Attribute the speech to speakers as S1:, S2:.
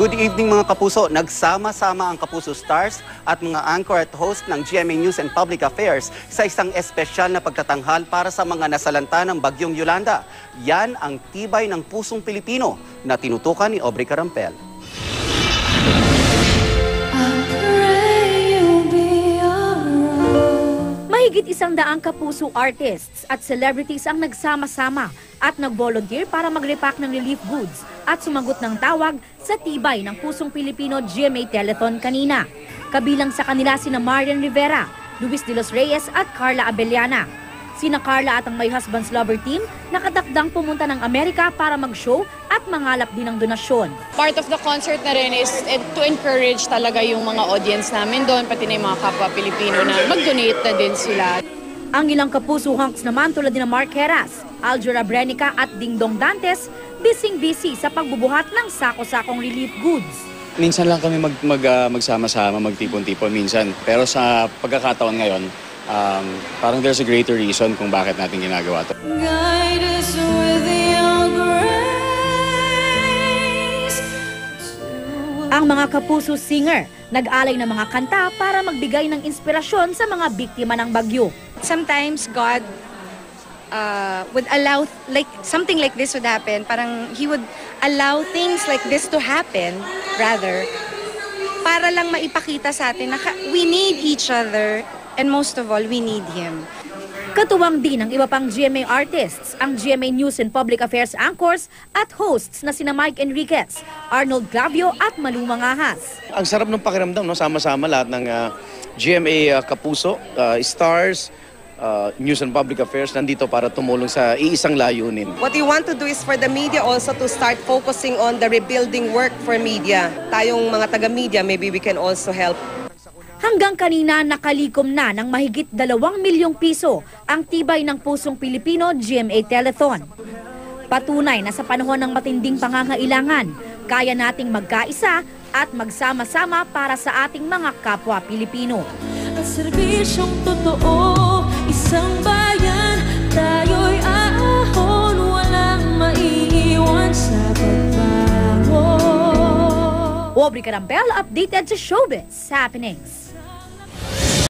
S1: Good evening mga kapuso. Nagsama-sama ang Kapuso Stars at mga anchor at host ng GMA News and Public Affairs sa isang espesyal na pagtatanghal para sa mga nasalanta ng Bagyong Yolanda. Yan ang tibay ng pusong Pilipino na tinutukan ni Aubrey Carampel.
S2: Mahigit isang daang kapuso artists at celebrities ang nagsama-sama at nag-volunteer para mag-repack ng relief goods at sumagot ng tawag sa tibay ng pusong Pilipino GMA Telethon kanina. Kabilang sa kanila sina Marian Rivera, Luis de los Reyes at Carla Abellana. Sina Carla at ang My Husband's Lover team nakatakdang pumunta ng Amerika para mag-show at mangalap din ng donasyon.
S3: part of the concert na rin is eh, to encourage talaga yung mga audience namin doon, pati na yung mga kapwa Pilipino na mag-donate na din sila.
S2: Ang ilang kapuso hunks naman tulad ni Mark Heras, Aljura Brenica at Dingdong Dantes, bising-busy sa pagbubuhat ng sako-sakong relief goods.
S4: Minsan lang kami mag, mag, ah, magsama-sama, magtipon-tipon minsan. Pero sa pagkakataon ngayon, um, parang there's a greater reason kung bakit natin ginagawa to.
S5: Guide us with your grace.
S2: Ang mga kapuso singer, nag-alay ng mga kanta para magbigay ng inspirasyon sa mga biktima ng bagyo.
S6: sometimes God uh, would allow like something like this would happen. Parang he would allow things like this to happen rather para lang maipakita sa atin na we need each other and most of all we need him.
S2: Katuwang din ng iba pang GMA artists, ang GMA News and Public Affairs anchors at hosts na sina Mike Enriquez, Arnold Glavio at Malu Mangahas.
S7: Ang sarap ng pakiramdam, no? sama-sama lahat ng ah, GMA ah, Kapuso, ah, Stars, ah, News and Public Affairs nandito para tumulong sa iisang layunin.
S8: What we want to do is for the media also to start focusing on the rebuilding work for media. Tayong mga taga-media, maybe we can also help
S2: Hanggang kanina nakalikom na ng mahigit dalawang milyong piso ang tibay ng pusong Pilipino GMA Telethon. Patunay na sa panahon ng matinding pangangailangan, kaya nating magkaisa at magsama-sama para sa ating mga kapwa Pilipino.
S5: At serbisyong totoo, isang bayan, tayo'y aahon, walang maiiwan sa pagbago.
S2: Aubrey Carampel updated sa Showbiz Happenings.